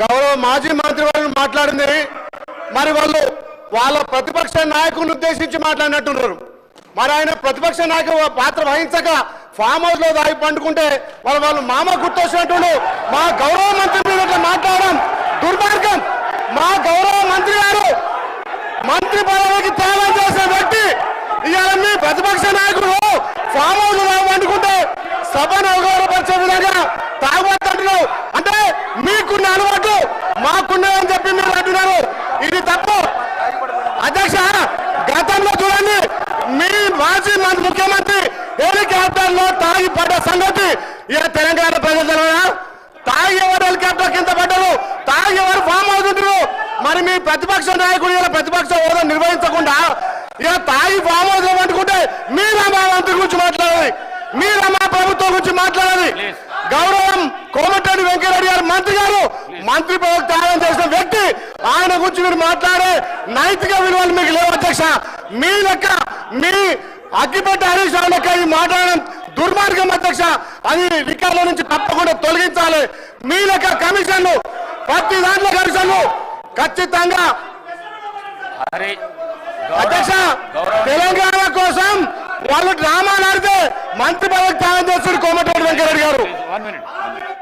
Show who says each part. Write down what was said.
Speaker 1: గౌరవ మాజీ మంత్రి వాళ్ళు మాట్లాడింది. మరి వాళ్ళు వాళ్ళ ప్రతిపక్ష నాయకుని ఉద్దేశించి మాట్లాడినట్టున్నారు. మరి ఆయన ప్రతిపక్ష నాయకు పాత్ర వహించక ఫామ్ హౌస్లో దాగి పండుకుంటే వాళ్ళ వాళ్ళు మామ గుర్తొచ్చినట్టు మా గౌరవ మంత్రి మీద మాట్లాడడం దుర్మార్గం. మా గౌరవ మంత్రి గారు మంత్రి పదవికి త్యాగం చేసిన వ్యక్తి. ఇవాళ మీ ప్రతిపక్ష నాయకుడు హెలికాప్టర్లో తాగి పడ్డ సంగతి ఇక తెలంగాణ ప్రజలు తెలవదా? తాగి ఎవరు హెలికాప్టర్ కింద పడ్డారు తాగి ఎవరు ఫామ్ అవుతుంటారు మరి మీ ప్రతిపక్ష నాయకుడు ఇలా ప్రతిపక్ష హోదా నిర్వహించకుండా ఇక తాగి ఫామ్ హౌస్ పట్టుకుంటే మీరు మా మంత్రి గురించి మాట్లాడాలి. మీరు మా ప్రభుత్వం గురించి మాట్లాడాలి. గౌరవం కోమటిరెడ్డి వెంకయ్యరెడ్డి గారు మంత్రి గారు మంత్రి పదవి త్యాగం చేసిన వ్యక్తి ఆయన గురించి మీరు మాట్లాడే నైతిక విలువలు మీకు లేవు అధ్యక్ష. మీ లెక్క మీ అగ్గిపెట్ట హరీష్ ఈ మాట్లాడడం దుర్మార్గం అధ్యక్ష. అది రికార్డుల నుంచి తప్పకుండా తొలగించాలి. మీ లెక్క కమిషన్లు ప్రతి దాంట్లో కమిషన్లు ఖచ్చితంగా. అధ్యక్ష తెలంగాణ కోసం వాళ్ళు డ్రామాలు ఆడితే మంత్రి పదవి త్యాగం చేస్తున్నారు కోమటిరెడ్డి వెంకయ్యరెడ్డి గారు.